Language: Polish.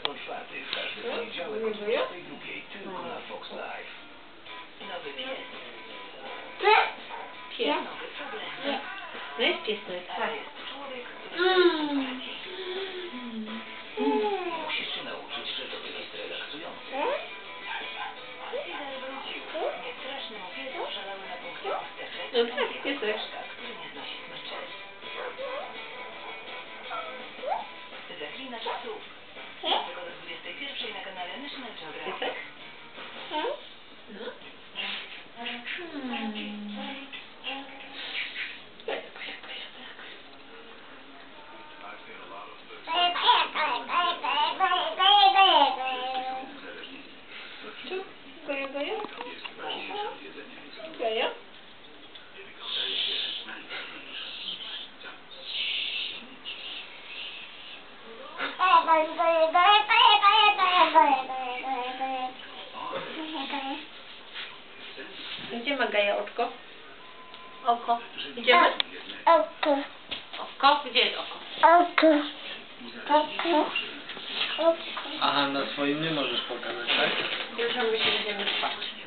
24 w każdy poniedziałek o 22 tylko na Fox Live. Nowy pies, Pies. nowy problem. No jest pies, no jest tak. jest człowiek, który Musisz się nauczyć, że to jest relaksujące. Wrócił. Na punkcie chusteczek. No tak, piesek. Tu? Goja, goja? Goja? Gdzie ma Gaja oczko? Oko. Idziemy? Oko, Oko? Gdzie jest oko, oko, oko. Na swoim nie możesz pokazać, tak? Już my się będziemy spać.